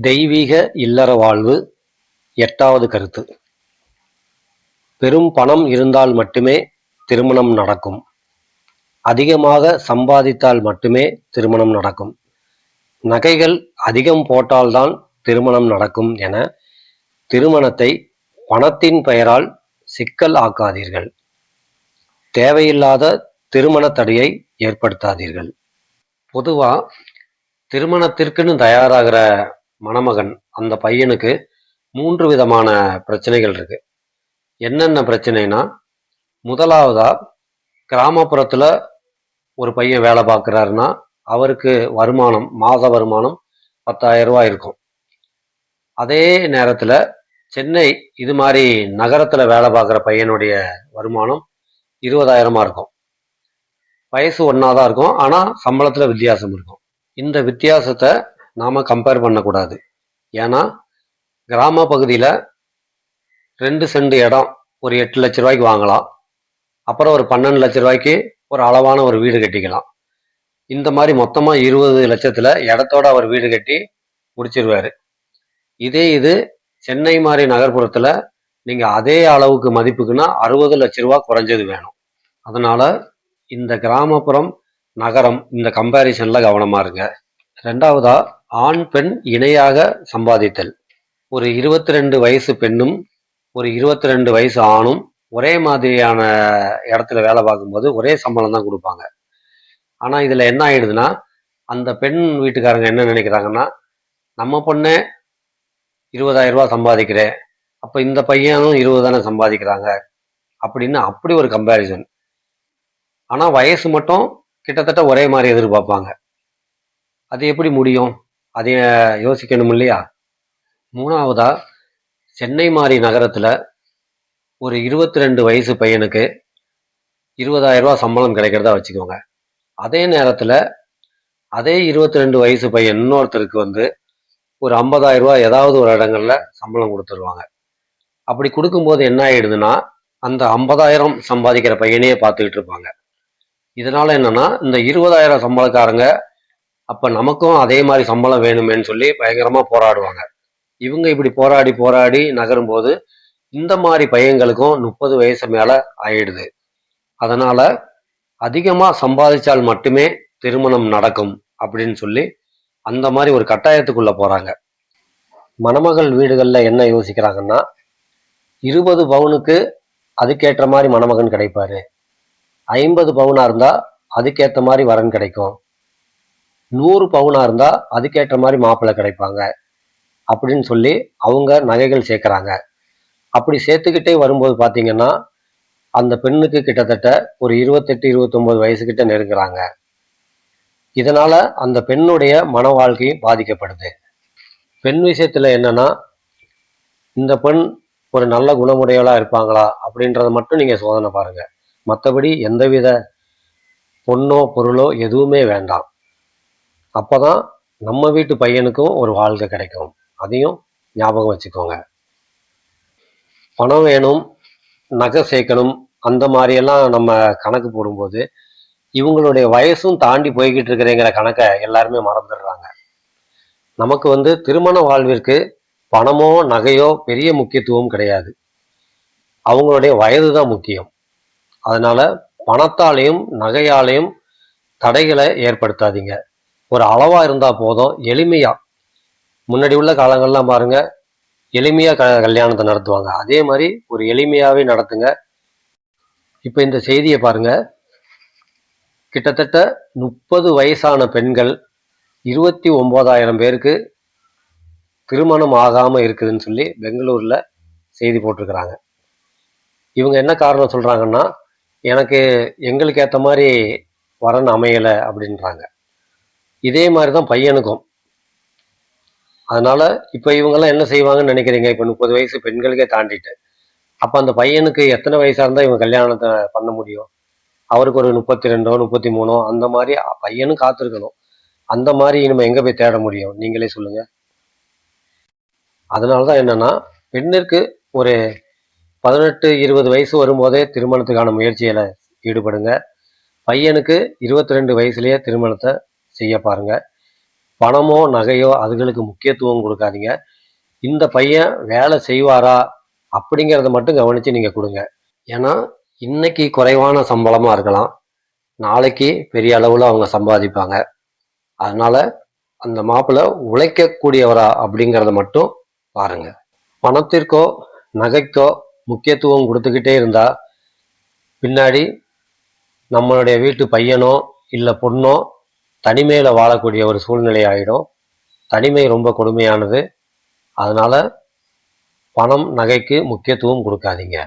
தெய்வீக இல்லற வாழ்வு. எட்டாவது கருத்து. பெரும் பணம் இருந்தால் மட்டுமே திருமணம் நடக்கும். அதிகமாக சம்பாதித்தால் மட்டுமே திருமணம் நடக்கும். நகைகள் அதிகம் போட்டால்தான் திருமணம் நடக்கும் என திருமணத்தை பணத்தின் பெயரால் சிக்கல் ஆக்காதீர்கள். தேவையில்லாத திருமண தடையை ஏற்படுத்தாதீர்கள். பொதுவாக திருமணத்திற்குன்னு தயாராகிற மணமகன் அந்த பையனுக்கு மூன்று விதமான பிரச்சனைகள் இருக்கு. என்னென்ன பிரச்சனைனா முதலாவதா கிராமப்புறத்தில் ஒரு பையன் வேலை பார்க்குறாருன்னா அவருக்கு வருமானம் மாத வருமானம் பத்தாயிரம் ரூபாய் இருக்கும். அதே நேரத்தில் சென்னை இது மாதிரி நகரத்தில் வேலை பார்க்குற பையனுடைய வருமானம் இருபதாயிரமாக இருக்கும். வயசு ஒன்றா தான் இருக்கும் ஆனால் சம்பளத்தில் வித்தியாசம் இருக்கும். இந்த வித்தியாசத்தை நாம் கம்பேர் பண்ணக்கூடாது. ஏன்னா கிராம பகுதியில் ரெண்டு சென்ட் இடம் ஒரு எட்டு லட்ச ரூபாய்க்கு வாங்கலாம். அப்புறம் ஒரு பன்னெண்டு லட்ச ரூபாய்க்கு ஒரு அளவான ஒரு வீடு கட்டிக்கலாம். இந்த மாதிரி மொத்தமாக இருபது லட்சத்தில் இடத்தோட அவர் வீடு கட்டி முடிச்சிருவார். இதே இது சென்னை மாதிரி நகர்ப்புறத்தில் நீங்கள் அதே அளவுக்கு மதிப்புக்குன்னா அறுபது லட்ச ரூபா குறைஞ்சது வேணும். அதனால் இந்த கிராமப்புறம் நகரம் இந்த கம்பேரிசனில் கவனமாக இருங்க. ரெண்டாவதாக ஆண் பெண் இணையாக சம்பாதித்தல். ஒரு இருபத்தி ரெண்டு வயசு பெண்ணும் ஒரு இருபத்தி ரெண்டு வயசு ஆணும் ஒரே மாதிரியான இடத்துல வேலை பார்க்கும்போது ஒரே சம்பளம் தான் கொடுப்பாங்க. ஆனால் இதில் என்ன ஆயிடுதுன்னா அந்த பெண் வீட்டுக்காரங்க என்ன நினைக்கிறாங்கன்னா நம்ம பொண்ணே இருபதாயிரம் ரூபா சம்பாதிக்கிறேன் அப்போ இந்த பையனும் இருபது தானே சம்பாதிக்கிறாங்க அப்படின்னு அப்படி ஒரு கம்பேரிசன் ஆனால் வயசு மட்டும் கிட்டத்தட்ட ஒரே மாதிரி எதிர்பார்ப்பாங்க. அது எப்படி முடியும்? அதை யோசிக்கணும் இல்லையா மூணாவதா சென்னை மாதிரி நகரத்தில் ஒரு இருபத்தி ரெண்டு வயசு பையனுக்கு இருபதாயிரம் சம்பளம் கிடைக்கிறதா வச்சுக்கோங்க. அதே நேரத்தில் அதே இருபத்தி ரெண்டு வயசு பையன் இன்னொருத்தருக்கு வந்து ஒரு ஐம்பதாயிரம் ஏதாவது ஒரு இடங்கள்ல சம்பளம் கொடுத்துருவாங்க. அப்படி கொடுக்கும்போது என்ன ஆயிடுதுன்னா அந்த ஐம்பதாயிரம் சம்பாதிக்கிற பையனையே பார்த்துக்கிட்டு இருப்பாங்க. இதனால என்னன்னா இந்த இருபதாயிரம் சம்பளக்காரங்க அப்போ நமக்கும் அதே மாதிரி சம்பளம் வேணுமேன்னு சொல்லி பயங்கரமாக போராடுவாங்க. இவங்க இப்படி போராடி போராடி நகரும் போது இந்த மாதிரி பையங்களுக்கும் முப்பது வயசு மேலே ஆயிடுது. அதனால் அதிகமாக சம்பாதிச்சால் மட்டுமே திருமணம் நடக்கும் அப்படின்னு சொல்லி அந்த மாதிரி ஒரு கட்டாயத்துக்குள்ளே போகிறாங்க மணமகள் வீடுகளில் என்ன யோசிக்கிறாங்கன்னா இருபது பவுனுக்கு அதுக்கேற்ற மாதிரி மணமகன் கிடைப்பாரு. ஐம்பது பவுனாக இருந்தால் அதுக்கேற்ற மாதிரி வரன் கிடைக்கும். நூறு பவுனாக இருந்தால் அதுக்கேற்ற மாதிரி மாப்பிள்ளை கிடைப்பாங்க அப்படின்னு சொல்லி அவங்க நகைகள் சேர்க்குறாங்க. அப்படி சேர்த்துக்கிட்டே வரும்போது பார்த்தீங்கன்னா அந்த பெண்ணுக்கு கிட்டத்தட்ட ஒரு இருபத்தெட்டு இருபத்தொம்போது வயசுக்கிட்ட நெருங்குறாங்க. இதனால் அந்த பெண்ணுடைய மன வாழ்க்கையும் பாதிக்கப்படுது. பெண் விஷயத்தில் என்னென்னா இந்த பெண் ஒரு நல்ல குணமுடையவளாக இருப்பாங்களா அப்படின்றத மட்டும் நீங்கள் சோதனை பாருங்கள் மற்றபடி எந்தவித பொண்ணோ பொருளோ எதுவுமே வேண்டாம். அப்போ தான் நம்ம வீட்டு பையனுக்கும் ஒரு வாழ்க்கை கிடைக்கும். அதையும் ஞாபகம் வச்சுக்கோங்க. பணம் வேணும் நகை சேர்க்கணும் அந்த மாதிரியெல்லாம் நம்ம கணக்கு போடும்போது இவங்களுடைய வயசும் தாண்டி போய்கிட்டு இருக்கிறேங்கிற கணக்கை எல்லாருமே மறந்துடுறாங்க. நமக்கு வந்து திருமண வாழ்விற்கு பணமோ நகையோ பெரிய முக்கியத்துவம் கிடையாது. அவங்களுடைய வயது தான் முக்கியம். அதனால பணத்தாலையும் நகையாலையும் தடைகளை ஏற்படுத்தாதீங்க. ஒரு அளவாக இருந்தால் போதும். எளிமையாக முன்னாடி உள்ள காலங்கள்லாம் பாருங்கள் எளிமையாக க கல்யாணத்தை நடத்துவாங்க. அதே மாதிரி ஒரு எளிமையாகவே நடத்துங்க. இப்போ இந்த செய்தியை பாருங்கள் கிட்டத்தட்ட முப்பது வயசான பெண்கள் இருபத்தி ஒம்பதாயிரம் பேருக்கு திருமணம் ஆகாமல் இருக்குதுன்னு சொல்லி பெங்களூரில் செய்தி போட்டிருக்கிறாங்க. இவங்க என்ன காரணம் சொல்கிறாங்கன்னா எனக்கு எங்களுக்கு ஏற்ற மாதிரி வரன் அமையலை அப்படின்றாங்க. இதே மாதிரி தான் பையனுக்கும். அதனால இப்போ இவங்கெல்லாம் என்ன செய்வாங்கன்னு நினைக்கிறீங்க? இப்போ முப்பது வயசு பெண்களுக்கே தாண்டிட்டு. அப்போ அந்த பையனுக்கு எத்தனை வயசாக இருந்தால் இவங்க கல்யாணத்தை பண்ண முடியும்? அவருக்கு ஒரு முப்பத்தி ரெண்டோ முப்பத்தி மூணோ அந்த மாதிரி பையனும் காத்திருக்கணும். அந்த மாதிரி நம்ம எங்கே போய் தேட முடியும்? நீங்களே சொல்லுங்கள் அதனால தான் என்னென்னா பெண்ணிற்கு ஒரு பதினெட்டு இருபது வயசு வரும்போதே திருமணத்துக்கான முயற்சியில் ஈடுபடுங்க. பையனுக்கு இருபத்தி ரெண்டு வயசுலேயே திருமணத்தை செய்ய பாருங்க. பணமோ நகையோ அதுகளுக்கு முக்கியத்துவம் கொடுக்காதீங்க. இந்த பையன் வேலை செய்வாரா அப்படிங்கிறத மட்டும் கவனித்து நீங்கள் கொடுங்க. ஏன்னா இன்னைக்கு குறைவான சம்பளமாக இருக்கலாம். நாளைக்கு பெரிய அளவில் அவங்க சம்பாதிப்பாங்க. அதனால அந்த மாப்பிள்ளை உழைக்கக்கூடியவரா அப்படிங்கிறத மட்டும் பாருங்க. பணத்திற்கோ நகைக்கோ முக்கியத்துவம் கொடுத்துக்கிட்டே இருந்தா பின்னாடி நம்மளுடைய வீட்டு பையனோ இல்லை பொண்ணோ தனிமையில் வாழக்கூடிய ஒரு சூழ்நிலை ஆகிடும் தனிமை ரொம்ப கொடுமையானது. அதனால் பணம் நகைக்கு முக்கியத்துவம் கொடுக்காதீங்க.